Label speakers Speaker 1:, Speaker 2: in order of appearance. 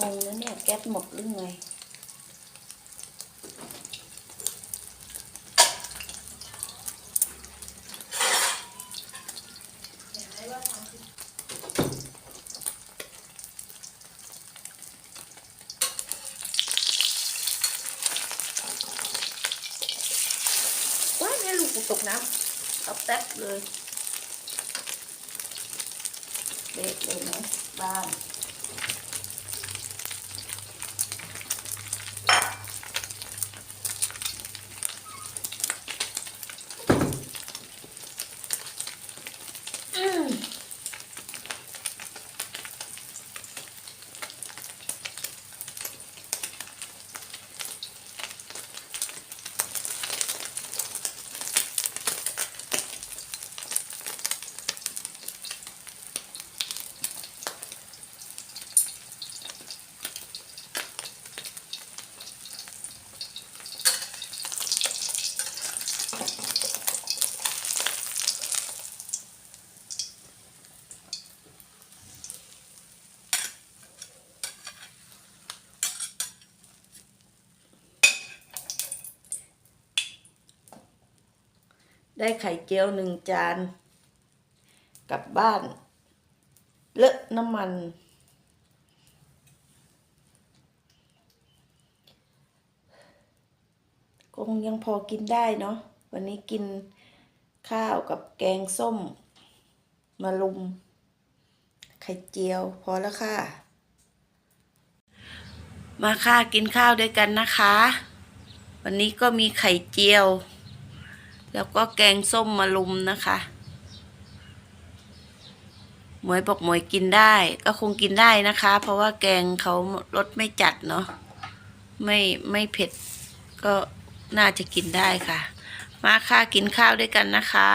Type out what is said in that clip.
Speaker 1: งงนะเนี่ยแก๊สหมดหรือไงว้ายแม่ลูกกูตกน้ำเอาแป๊บเลยเด็กเลยนะบ้าน อืม ได้ไข่เจียวหนึ่งจาน กลับบ้าน เลอะน้ำมัน คงยังพอกินได้เนาะวันนี้กินข้าวกับแกงส้ม มาลุม ไข่เจียว พอแล้วค่ะ มาค่ะกินข้าวด้วยกันนะคะ วันนี้ก็มีไข่เจียว แล้วก็แกงส้มมะลุมนะคะ หมวยบอกหมวยกินได้ ก็คงกินได้นะคะ เพราะว่าแกงเขารสไม่จัดเนาะไม่ไม่เผ็ดก็น่าจะกินได้ค่ะ มาค่ะกินข้าวด้วยกันนะคะ